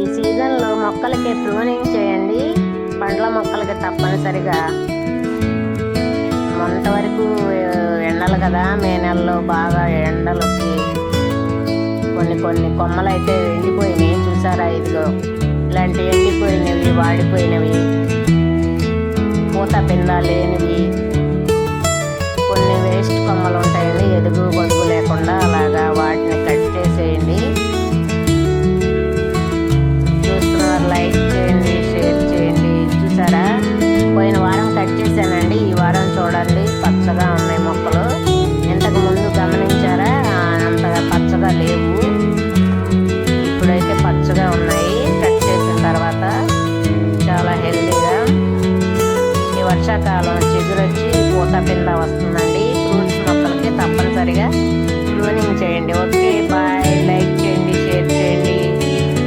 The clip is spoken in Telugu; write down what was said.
ఈ సీజన్లో మొక్కలకి ప్రూనింగ్ చేయండి. పండ్ల మొక్కలకి తప్పనిసరిగా. మొన్నటి వరకు ఎండలు కదా మే నెలలో బాగా ఎండలకి కొన్ని కొన్ని కొమ్మలు అయితే ఎండిపోయినాయి. చూసారా ఇదిగో ఇలాంటి ఎండిపోయినవి వాడిపోయినవి. పూత పింద లేనివి కొన్ని వేస్ట్ కొమ్మలు ఉంటాయండి ఎదుగు కాలం చిగురొచ్చి పూత పిల్ల వస్తుందండి